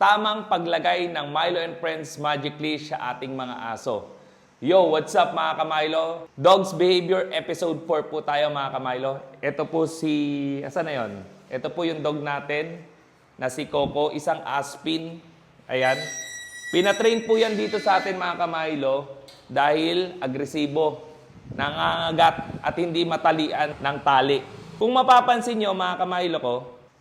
tamang paglagay ng Milo and Friends Magic Leash sa ating mga aso. Yo, what's up mga kamilo? Dogs Behavior Episode 4 po tayo mga kamilo. Ito po si... Asan na yon? Ito po yung dog natin na si Coco, isang Aspin. Ayan. Pinatrain po yan dito sa atin mga kamilo dahil agresibo, nangangagat at hindi matalian ng tali. Kung mapapansin nyo mga kamilo ko,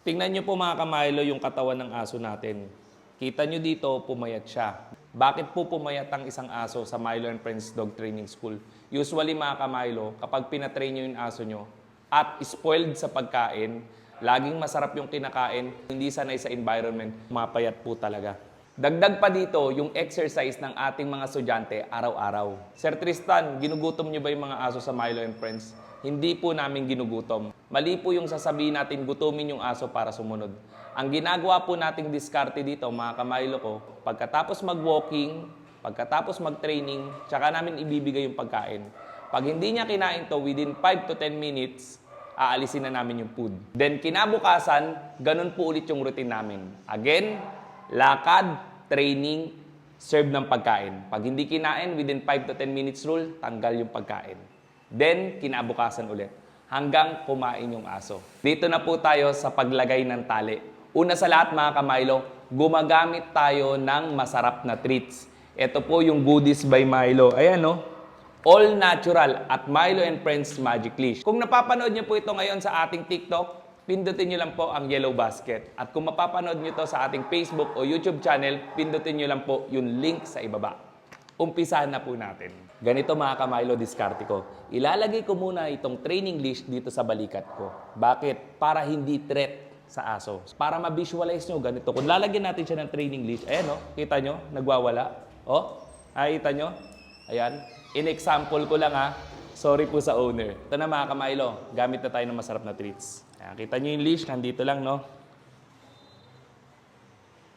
tingnan nyo po mga kamilo yung katawan ng aso natin. Kita nyo dito, pumayat siya. Bakit po pumayat ang isang aso sa Milo and Friends Dog Training School? Usually mga kamilo, kapag pinatrain nyo yung aso nyo at spoiled sa pagkain, laging masarap yung kinakain, hindi sanay sa environment, mapayat po talaga. Dagdag pa dito yung exercise ng ating mga estudyante araw-araw. Sir Tristan, ginugutom niyo ba yung mga aso sa Milo and Friends? Hindi po namin ginugutom. Mali po yung sasabihin natin gutumin yung aso para sumunod. Ang ginagawa po nating diskarte dito, mga kamilo ko, pagkatapos mag-walking, pagkatapos mag-training, tsaka namin ibibigay yung pagkain. Pag hindi niya kinain to within 5 to 10 minutes, aalisin na namin yung food. Then kinabukasan, ganun po ulit yung routine namin. Again, lakad, training, serve ng pagkain. Pag hindi kinain, within 5 to 10 minutes rule, tanggal yung pagkain. Then, kinabukasan ulit. Hanggang kumain yung aso. Dito na po tayo sa paglagay ng tali. Una sa lahat mga kamilo, gumagamit tayo ng masarap na treats. Ito po yung Goodies by Milo. Ayan no, All natural at Milo and Friends Magic Leash. Kung napapanood niyo po ito ngayon sa ating TikTok, pindutin niyo lang po ang yellow basket. At kung mapapanood niyo to sa ating Facebook o YouTube channel, pindutin niyo lang po yung link sa ibaba. Umpisahan na po natin. Ganito mga kamilo diskarte ko. Ilalagay ko muna itong training leash dito sa balikat ko. Bakit? Para hindi threat sa aso. Para ma-visualize nyo, ganito. Kung lalagyan natin siya ng training leash, ayan o, kita nyo, nagwawala. O, nakita nyo? Ayan. In example ko lang ha. Sorry po sa owner. Ito na mga kamilo, gamit na tayo ng masarap na treats. Ayan, kita nyo yung leash, nandito lang no.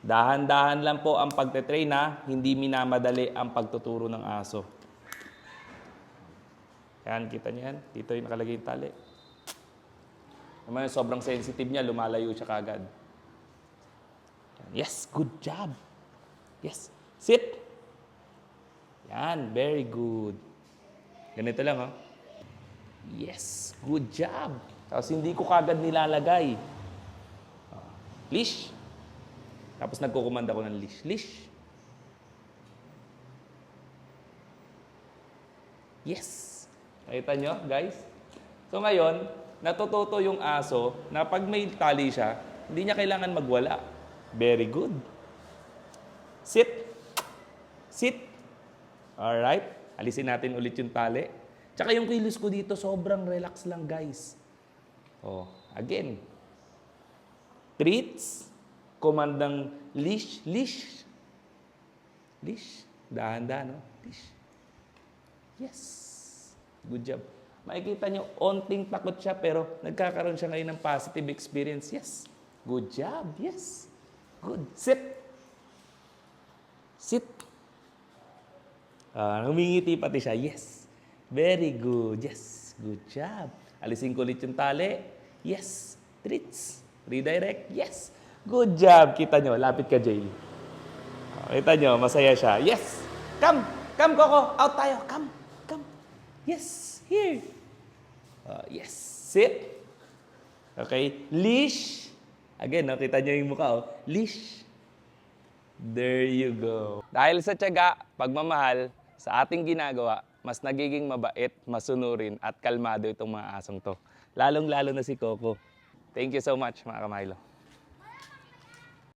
Dahan-dahan lang po ang pagtetrain ha, hindi minamadali ang pagtuturo ng aso. Yan, kita niyo yan. Dito yung nakalagay yung tali. Naman, sobrang sensitive niya, lumalayo siya kagad. Yes, good job. Yes. Sit. Yan, very good. Ganito lang, oh. Yes, good job. Tapos hindi ko kagad nilalagay. Ah, Leash. Tapos nagkukumanda ko ng leash. Leash. Yes. Nakita nyo, guys? So ngayon, natututo yung aso na pag may tali siya, hindi niya kailangan magwala. Very good. Sit. Sit. Alright. Alisin natin ulit yung tali. Tsaka yung kilos ko dito, sobrang relax lang, guys. Oh, again. Treats. Komandang leash. Leash. Leash. Dahan-dahan, no? Leash. Yes. Good job. Makikita nyo, onting takot siya pero nagkakaroon siya ngayon ng positive experience. Yes. Good job. Yes. Good. Sit. Sit. Ah, humingiti pati siya. Yes. Very good. Yes. Good job. Alisin ko ulit yung tali. Yes. Treats. Redirect. Yes. Good job. Kita nyo, lapit ka, Jay. Ah, Kita nyo, masaya siya. Yes. Come. Come, Coco. Out tayo. Come. Come. Yes. Here. Ah, yes. Sit. Okay. Leash. Again, nakita nyo yung mukha, oh. Leash. There you go. Dahil sa tiyaga, pagmamahal, sa ating ginagawa, mas nagiging mabait, masunurin, at kalmado itong mga asong to. Lalong-lalo na si Coco. Thank you so much, mga kamilo.